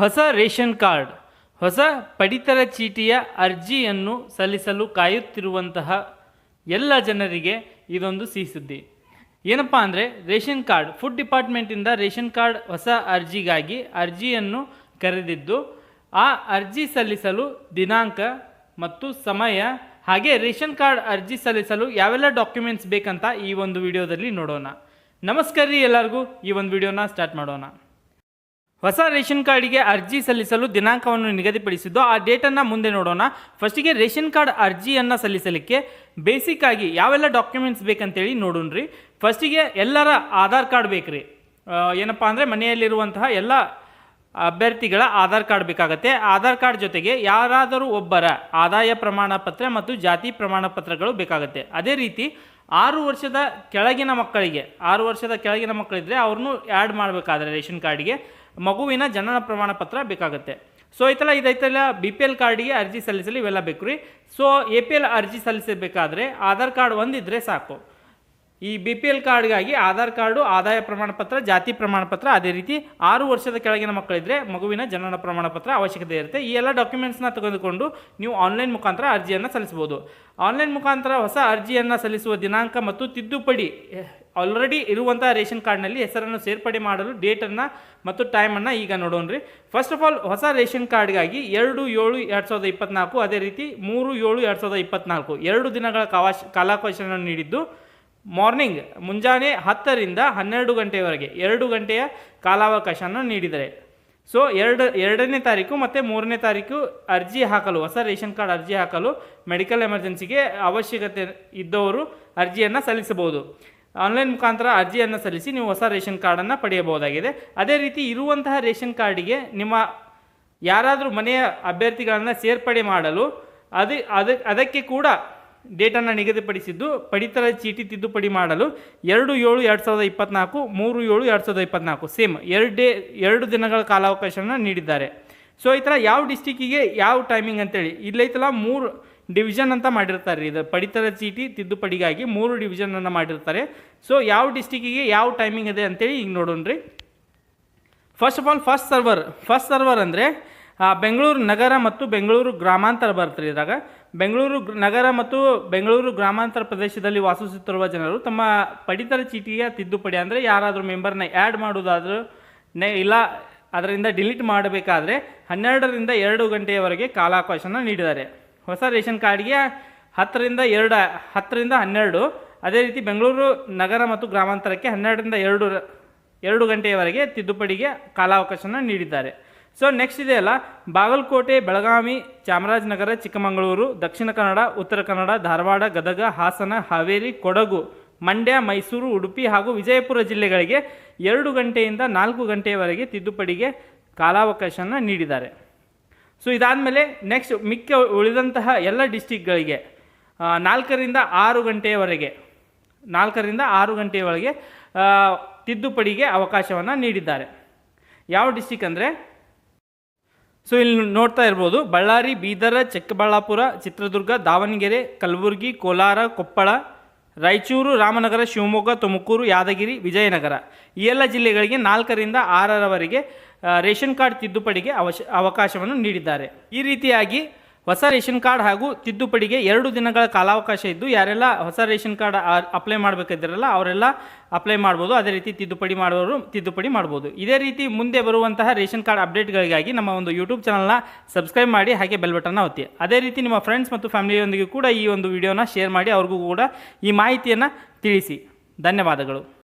ಹೊಸ ration card, ಹೊಸ ಪಡಿತರ ಚೀಟಿಯ ಅರ್ಜಿಯನ್ನು ಸಲ್ಲಿಸಲು ಕಾಯುತ್ತಿರುವಂತಹ ಎಲ್ಲ ಜನರಿಗೆ ಇದೊಂದು ಸಿಹಿ ಸುದ್ದಿ ಏನಪ್ಪ ಅಂದರೆ ರೇಷನ್ ಕಾರ್ಡ್, ಫುಡ್ ಡಿಪಾರ್ಟ್ಮೆಂಟಿಂದ ರೇಷನ್ ಕಾರ್ಡ್ ಹೊಸ ಅರ್ಜಿಗಾಗಿ ಅರ್ಜಿಯನ್ನು ಕರೆದಿದ್ದು, ಆ ಅರ್ಜಿ ಸಲ್ಲಿಸಲು ದಿನಾಂಕ ಮತ್ತು ಸಮಯ, ಹಾಗೆ ರೇಷನ್ ಕಾರ್ಡ್ ಅರ್ಜಿ ಸಲ್ಲಿಸಲು ಯಾವೆಲ್ಲ ಡಾಕ್ಯುಮೆಂಟ್ಸ್ ಬೇಕಂತ ಈ ಒಂದು ವಿಡಿಯೋದಲ್ಲಿ ನೋಡೋಣ. ನಮಸ್ಕಾರ ರೀ ಎಲ್ಲರಿಗೂ, ಈ ಒಂದು ವಿಡಿಯೋನ ಸ್ಟಾರ್ಟ್ ಮಾಡೋಣ. ಹೊಸ ರೇಷನ್ ಕಾರ್ಡಿಗೆ ಅರ್ಜಿ ಸಲ್ಲಿಸಲು ದಿನಾಂಕವನ್ನು ನಿಗದಿಪಡಿಸಿದ್ದು, ಆ ಡೇಟನ್ನು ಮುಂದೆ ನೋಡೋಣ. ಫಸ್ಟಿಗೆ ರೇಷನ್ ಕಾರ್ಡ್ ಅರ್ಜಿಯನ್ನು ಸಲ್ಲಿಸಲಿಕ್ಕೆ ಬೇಸಿಕ್ ಆಗಿ ಯಾವೆಲ್ಲ ಡಾಕ್ಯುಮೆಂಟ್ಸ್ ಬೇಕಂತೇಳಿ ನೋಡೋಣ್ರಿ. ಫಸ್ಟಿಗೆ ಎಲ್ಲರ ಆಧಾರ್ ಕಾರ್ಡ್ ಬೇಕ್ರಿ. ರೀ ಏನಪ್ಪ ಅಂದರೆ ಮನೆಯಲ್ಲಿರುವಂತಹ ಎಲ್ಲ ಅಭ್ಯರ್ಥಿಗಳ ಆಧಾರ್ ಕಾರ್ಡ್ ಬೇಕಾಗತ್ತೆ. ಆಧಾರ್ ಕಾರ್ಡ್ ಜೊತೆಗೆ ಯಾರಾದರೂ ಒಬ್ಬರ ಆದಾಯ ಪ್ರಮಾಣ ಪತ್ರ ಮತ್ತು ಜಾತಿ ಪ್ರಮಾಣ ಪತ್ರಗಳು ಬೇಕಾಗತ್ತೆ. ಅದೇ ರೀತಿ ಆರು ವರ್ಷದ ಕೆಳಗಿನ ಮಕ್ಕಳಿಗೆ, ಆರು ವರ್ಷದ ಕೆಳಗಿನ ಮಕ್ಕಳಿದ್ರೆ ಅವ್ರನ್ನೂ ಆ್ಯಡ್ ಮಾಡಬೇಕಾದ್ರೆ ರೇಷನ್ ಕಾರ್ಡಿಗೆ. ಮಗುವಿನ ಜನನ ಪ್ರಮಾಣ ಪತ್ರ ಬೇಕಾಗುತ್ತೆ. ಸೊ ಐತಲ್ಲ ಇದೈತಲ್ಲ ಬಿ ಪಿ ಎಲ್ ಕಾರ್ಡಿಗೆ ಅರ್ಜಿ ಸಲ್ಲಿಸಲು ಇವೆಲ್ಲ ಬೇಕು ರೀ. ಸೊ ಎ ಪಿ ಎಲ್ ಅರ್ಜಿ ಸಲ್ಲಿಸಬೇಕಾದ್ರೆ ಆಧಾರ್ ಕಾರ್ಡ್ ಒಂದಿದ್ರೆ ಸಾಕು. ಈ ಬಿ ಪಿ ಎಲ್ ಕಾರ್ಡ್ಗಾಗಿ ಆಧಾರ್ ಕಾರ್ಡು, ಆದಾಯ ಪ್ರಮಾಣ ಪತ್ರ, ಜಾತಿ ಪ್ರಮಾಣ ಪತ್ರ ಅದೇ ರೀತಿ ಆರು ವರ್ಷದ ಕೆಳಗಿನ ಮಕ್ಕಳಿದ್ರೆ ಮಗುವಿನ ಜನನ ಪ್ರಮಾಣ ಪತ್ರ ಅವಶ್ಯಕತೆ ಇರುತ್ತೆ. ಈ ಎಲ್ಲ ಡಾಕ್ಯುಮೆಂಟ್ಸ್ನ ತೆಗೆದುಕೊಂಡು ನೀವು ಆನ್ಲೈನ್ ಮುಖಾಂತರ ಅರ್ಜಿಯನ್ನು ಸಲ್ಲಿಸ್ಬೋದು ಆನ್ಲೈನ್ ಮುಖಾಂತರ ಹೊಸ ಅರ್ಜಿಯನ್ನು ಸಲ್ಲಿಸುವ ದಿನಾಂಕ ಮತ್ತು ತಿದ್ದುಪಡಿ ಆಲ್ರೆಡಿ ಇರುವಂಥ ರೇಷನ್ ಕಾರ್ಡ್ನಲ್ಲಿ ಹೆಸರನ್ನು ಸೇರ್ಪಡೆ ಮಾಡಲು ಡೇಟನ್ನು ಮತ್ತು ಟೈಮನ್ನು ಈಗ ನೋಡೋಣ್ರಿ. ಫಸ್ಟ್ ಆಫ್ ಆಲ್ ಹೊಸ ರೇಷನ್ ಕಾರ್ಡ್ಗಾಗಿ ಎರಡು ಏಳು ಎರಡು ಸಾವಿರದ ಇಪ್ಪತ್ನಾಲ್ಕು, ಅದೇ ರೀತಿ ಮೂರು ಏಳು ಎರಡು ಸಾವಿರದ ಇಪ್ಪತ್ನಾಲ್ಕು, ಎರಡು ದಿನಗಳ ಕವಾಶ ಕಾಲಾವಕಾಶವನ್ನು ನೀಡಿದ್ದು. ಮಾರ್ನಿಂಗ್ ಮುಂಜಾನೆ ಹತ್ತರಿಂದ ಹನ್ನೆರಡು ಗಂಟೆಯವರೆಗೆ ಎರಡು ಗಂಟೆಯ ಕಾಲಾವಕಾಶವನ್ನು ನೀಡಿದ್ದಾರೆ ಸೊ ಎರಡು, ಎರಡನೇ ತಾರೀಕು ಮತ್ತು ಮೂರನೇ ತಾರೀಕು ಅರ್ಜಿ ಹಾಕಲು, ಹೊಸ ರೇಷನ್ ಕಾರ್ಡ್ ಅರ್ಜಿ ಹಾಕಲು ಮೆಡಿಕಲ್ ಎಮರ್ಜೆನ್ಸಿಗೆ ಅವಶ್ಯಕತೆ ಇದ್ದವರು ಅರ್ಜಿಯನ್ನು ಸಲ್ಲಿಸಬಹುದು. ಆನ್ಲೈನ್ ಮುಖಾಂತರ ಅರ್ಜಿಯನ್ನು ಸಲ್ಲಿಸಿ ನೀವು ಹೊಸ ರೇಷನ್ ಕಾರ್ಡನ್ನು ಪಡೆಯಬಹುದಾಗಿದೆ. ಅದೇ ರೀತಿ ಇರುವಂತಹ ರೇಷನ್ ಕಾರ್ಡಿಗೆ ನಿಮ್ಮ ಯಾರಾದರೂ ಮನೆಯ ಅಭ್ಯರ್ಥಿಗಳನ್ನು ಸೇರ್ಪಡೆ ಮಾಡಲು ಅದು ಅದು, ಅದಕ್ಕೆ ಕೂಡ ಡೇಟನ್ನು ನಿಗದಿಪಡಿಸಿದ್ದು, ಪಡಿತರ ಚೀಟಿ ತಿದ್ದುಪಡಿ ಮಾಡಲು ಎರಡು ಏಳು ಎರಡು ಸಾವಿರದ ಇಪ್ಪತ್ತ್ನಾಲ್ಕು ಮೂರು ಏಳು ಎರಡು ಸಾವಿರದ ಇಪ್ಪತ್ತ್ನಾಲ್ಕು ಸೇಮ್ ಎರಡು ಡೇ, ಎರಡು ದಿನಗಳ ಕಾಲಾವಕಾಶವನ್ನು ನೀಡಿದ್ದಾರೆ. ಸೊ ಈ ಥರ ಯಾವ ಡಿಸ್ಟಿಕ್ಕಿಗೆ ಯಾವ ಟೈಮಿಂಗ್ ಅಂತೇಳಿ ಇಲ್ಲೈತಲ್ಲ ಮೂರು ಡಿವಿಷನ್ ಅಂತ ಮಾಡಿರ್ತಾರೆ ಇದು ಪಡಿತರ ಚೀಟಿ ತಿದ್ದುಪಡಿಗಾಗಿ ಮೂರು ಡಿವಿಷನನ್ನು ಮಾಡಿರ್ತಾರೆ. ಸೊ ಯಾವ ಡಿಸ್ಟಿಕ್ಕಿಗೆ ಯಾವ ಟೈಮಿಂಗ್ ಇದೆ ಅಂತೇಳಿ ಈಗ ನೋಡೋಣ್ರಿ first of all first server first server ಅಂದರೆ ಬೆಂಗಳೂರು ನಗರ ಮತ್ತು ಬೆಂಗಳೂರು ಗ್ರಾಮಾಂತರ ಬರ್ತದೆ ಇದಾಗ ಬೆಂಗಳೂರು ನಗರ ಮತ್ತು ಬೆಂಗಳೂರು ಗ್ರಾಮಾಂತರ ಪ್ರದೇಶದಲ್ಲಿ ವಾಸಿಸುತ್ತಿರುವ ಜನರು ತಮ್ಮ ಪಡಿತರ ಚೀಟಿಯ ತಿದ್ದುಪಡಿ ಅಂದರೆ ಯಾರಾದರೂ ಮೆಂಬರ್ನ ಆ್ಯಡ್ ಮಾಡೋದಾದರೂ ನೆ, ಇಲ್ಲ, ಅದರಿಂದ ಡಿಲೀಟ್ ಮಾಡಬೇಕಾದ್ರೆ ಹನ್ನೆರಡರಿಂದ ಎರಡು ಗಂಟೆಯವರೆಗೆ ಕಾಲಾವಕಾಶನ ನೀಡಿದ್ದಾರೆ. ಹೊಸ ರೇಷನ್ ಕಾರ್ಡ್ಗೆ ಹತ್ತರಿಂದ ಎರಡು, ಹತ್ತರಿಂದ ಹನ್ನೆರಡು, ಅದೇ ರೀತಿ ಬೆಂಗಳೂರು ನಗರ ಮತ್ತು ಗ್ರಾಮಾಂತರಕ್ಕೆ ಹನ್ನೆರಡರಿಂದ ಎರಡು ಎರಡು ಗಂಟೆಯವರೆಗೆ ತಿದ್ದುಪಡಿಗೆ ಕಾಲಾವಕಾಶನ ನೀಡಿದ್ದಾರೆ. ಸೊ ನೆಕ್ಸ್ಟ್ ಇದೆಯಲ್ಲ ಬಾಗಲಕೋಟೆ, ಬೆಳಗಾವಿ, ಚಾಮರಾಜನಗರ, ಚಿಕ್ಕಮಗಳೂರು, ದಕ್ಷಿಣ ಕನ್ನಡ, ಉತ್ತರ ಕನ್ನಡ, ಧಾರವಾಡ, ಗದಗ, ಹಾಸನ, ಹಾವೇರಿ, ಕೊಡಗು, ಮಂಡ್ಯ, ಮೈಸೂರು, ಉಡುಪಿ ಹಾಗೂ ವಿಜಯಪುರ ಜಿಲ್ಲೆಗಳಿಗೆ ಎರಡು ಗಂಟೆಯಿಂದ ನಾಲ್ಕು ಗಂಟೆಯವರೆಗೆ ತಿದ್ದುಪಡಿಗೆ ಕಾಲಾವಕಾಶನ ನೀಡಿದ್ದಾರೆ. ಸೊ ಇದಾದಮೇಲೆ ನೆಕ್ಸ್ಟ್ ಮಿಕ್ಕ ಉಳಿದಂತಹ ಎಲ್ಲ ಡಿಸ್ಟಿಕ್ಗಳಿಗೆ ನಾಲ್ಕರಿಂದ ಆರು ಗಂಟೆಯವರೆಗೆ ನಾಲ್ಕರಿಂದ ಆರು ಗಂಟೆಯವರೆಗೆ ತಿದ್ದುಪಡಿಗೆ ಅವಕಾಶವನ್ನು ನೀಡಿದ್ದಾರೆ. ಯಾವ ಡಿಸ್ಟಿಕ್ ಅಂದರೆ? ಸೊ ಇಲ್ಲಿ ನೋಡ್ತಾ ಇರ್ಬೋದು, ಬಳ್ಳಾರಿ, ಬೀದರ, ಚಿಕ್ಕಬಳ್ಳಾಪುರ, ಚಿತ್ರದುರ್ಗ, ದಾವಣಗೆರೆ, ಕಲಬುರಗಿ, ಕೋಲಾರ, ಕೊಪ್ಪಳ, ರಾಯಚೂರು, ರಾಮನಗರ, ಶಿವಮೊಗ್ಗ, ತುಮಕೂರು, ಯಾದಗಿರಿ, ವಿಜಯನಗರ. ಈ ಎಲ್ಲ ಜಿಲ್ಲೆಗಳಿಗೆ ನಾಲ್ಕರಿಂದ ಆರರವರೆಗೆ ರೇಷನ್ ಕಾರ್ಡ್ ತಿದ್ದುಪಡಿಗೆ ಅವಶ, ಅವಕಾಶವನ್ನು ನೀಡಿದ್ದಾರೆ. ಈ ರೀತಿಯಾಗಿ ಹೊಸ ರೇಷನ್ ಕಾರ್ಡ್ ಹಾಗೂ ತಿದ್ದುಪಡಿಗೆ ಎರಡು ದಿನಗಳ ಕಾಲಾವಕಾಶ ಇದ್ದು, ಯಾರೆಲ್ಲ ಹೊಸ ರೇಷನ್ ಕಾರ್ಡ್ ಅಪ್ಲೈ ಮಾಡಬೇಕಿದ್ದಾರಲ್ಲ, ಅವರೆಲ್ಲ ಅಪ್ಲೈ ಮಾಡ್ಬೋದು. ಅದೇ ರೀತಿ ತಿದ್ದುಪಡಿ ಮಾಡುವವರು ತಿದ್ದುಪಡಿ ಮಾಡ್ಬೋದು. ಇದೇ ರೀತಿ ಮುಂದೆ ಬರುವಂತಹ ರೇಷನ್ ಕಾರ್ಡ್ ಅಪ್ಡೇಟ್ಗಳಿಗಾಗಿ ನಮ್ಮ ಒಂದು ಯೂಟ್ಯೂಬ್ ಚಾನಲ್ನ ಸಬ್ಸ್ಕ್ರೈಬ್ ಮಾಡಿ, ಹಾಗೆ ಬೆಲ್ ಬಟನ್ನ ಒತ್ತಿ. ಅದೇ ರೀತಿ ನಿಮ್ಮ ಫ್ರೆಂಡ್ಸ್ ಮತ್ತು ಫ್ಯಾಮಿಲಿಯೊಂದಿಗೆ ಕೂಡ ಈ ಒಂದು ವಿಡಿಯೋನ ಶೇರ್ ಮಾಡಿ, ಅವ್ರಿಗೂ ಕೂಡ ಈ ಮಾಹಿತಿಯನ್ನು ತಿಳಿಸಿ. ಧನ್ಯವಾದಗಳು.